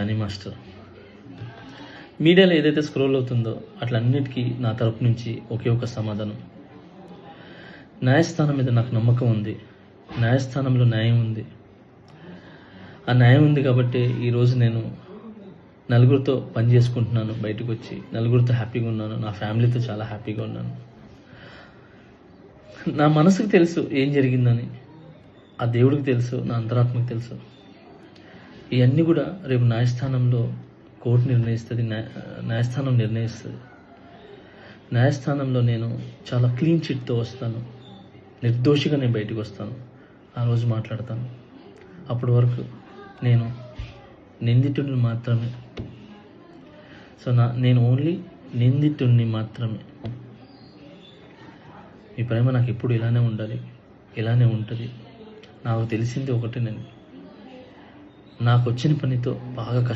అని మాస్టర్. మీడియాలో ఏదైతే స్క్రోల్ అవుతుందో అట్లన్నిటికీ నా తరపు నుంచి ఒకే ఒక సమాధానం. న్యాయస్థానం మీద నాకు నమ్మకం ఉంది. న్యాయస్థానంలో న్యాయం ఉంది. ఆ న్యాయం ఉంది కాబట్టి ఈరోజు నేను నలుగురితో పని చేసుకుంటున్నాను బయటకు వచ్చి. నలుగురితో హ్యాపీగా ఉన్నాను. నా ఫ్యామిలీతో చాలా హ్యాపీగా ఉన్నాను. నా మనసుకు తెలుసు ఏం జరిగిందని. ఆ దేవుడికి తెలుసు నా అంతరాత్మకు తెలుసు. ఇవన్నీ కూడా రేపు న్యాయస్థానంలో కోర్టు నిర్ణయిస్తుంది న్యాయ న్యాయస్థానం నిర్ణయిస్తుంది. న్యాయస్థానంలో నేను చాలా క్లీన్ చిట్తో వస్తాను. నిర్దోషిగా నేను బయటకు వస్తాను. ఆ రోజు మాట్లాడతాను. అప్పటి వరకు నేను నిందితుడిని మాత్రమే. సో నా నేను ఓన్లీ నిందితుడిని మాత్రమే. మీ ప్రేమ నాకు ఎప్పుడు ఇలానే ఉండాలి ఇలానే ఉంటుంది. నాకు తెలిసింది ఒకటే నేను. నాకు వచ్చిన పనితో బాగా